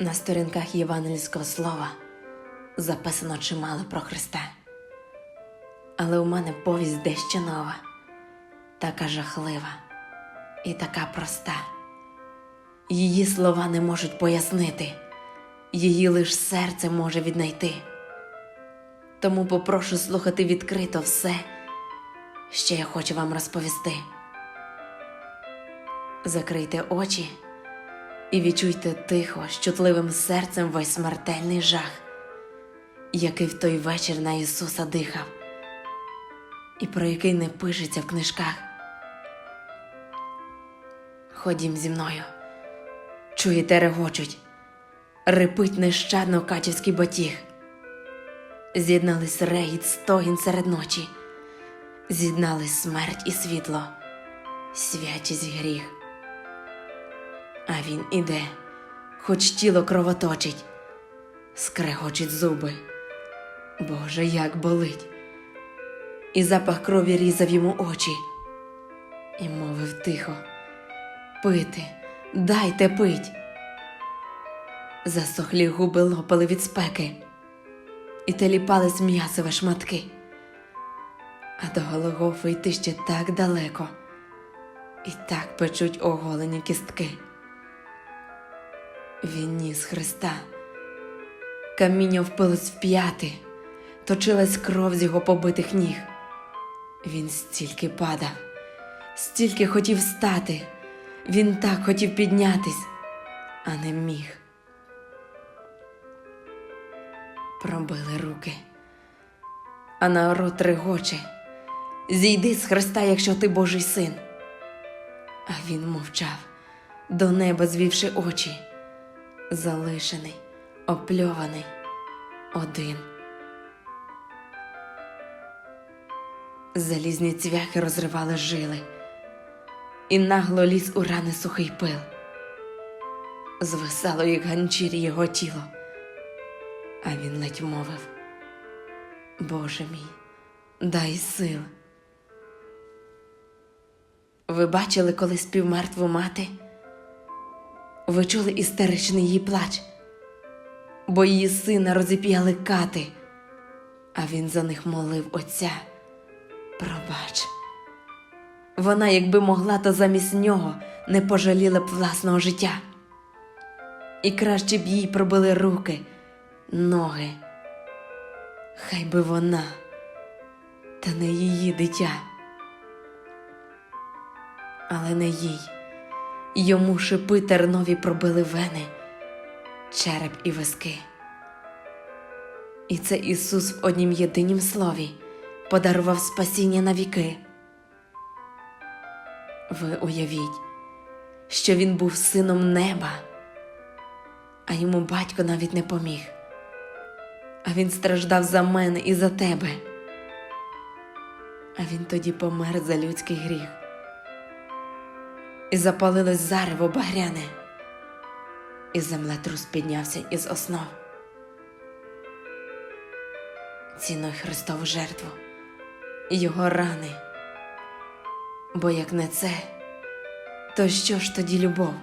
На сторінках євангельського слова записано чимало про Христа. Але у мене повість дещо нова, така жахлива і така проста. Її слова не можуть пояснити, її лиш серце може віднайти. Тому попрошу слухати відкрито все, що я хочу вам розповісти. Закрийте очі і відчуйте тихо, з чутливим серцем весь смертельний жах, який в той вечір на Ісуса дихав, і про який не пишеться в книжках. Ходім зі мною, чуєте, регочуть, репить нещадно катівський батіг. З'єднались регіт, стогін серед ночі, з'єднались смерть і світло, святість гріх. Він іде, хоч тіло кровоточить, скрегочуть зуби. Боже, як болить. І запах крові різав йому очі, і мовив тихо: Пити, дайте пить. Засохлі губи лопали від спеки, і теліпались м'ясове шматки. А до Голгофи йти ще так далеко, і так печуть оголені кістки. Він ніс Христа. Каміння впилось в п'яти, точилась кров з його побитих ніг. Він стільки падав, стільки хотів стати, він так хотів піднятись, а не міг. Пробили руки, а народ регоче. Зійди з Христа, якщо ти Божий син. А він мовчав, до неба звівши очі залишений, опльований, один. Залізні цвяхи розривали жили, і нагло ліз у рани сухий пил. Звисало, як ганчірі його тіло, а він ледь мовив: Боже мій, дай сил. Ви бачили колись півмертву мати? Ви чули істеричний її плач, бо її сина розіп'яли кати, а він за них молив отця. Пробач. Вона, якби могла, то замість нього не пожаліла б власного життя. І краще б їй пробили руки, ноги. Хай би вона, та не її дитя. Але не їй. Йому шипи тернові пробили вени, череп і виски. І це Ісус в однім єдинім слові подарував спасіння на віки. Ви уявіть, що він був сином неба, а йому батько навіть не поміг. А він страждав за мене і за тебе. А він тоді помер за людський гріх і запалилось зарево багряне, і землетрус піднявся із основ. Цінуй Христову жертву його рани, бо як не це, то що ж тоді любов?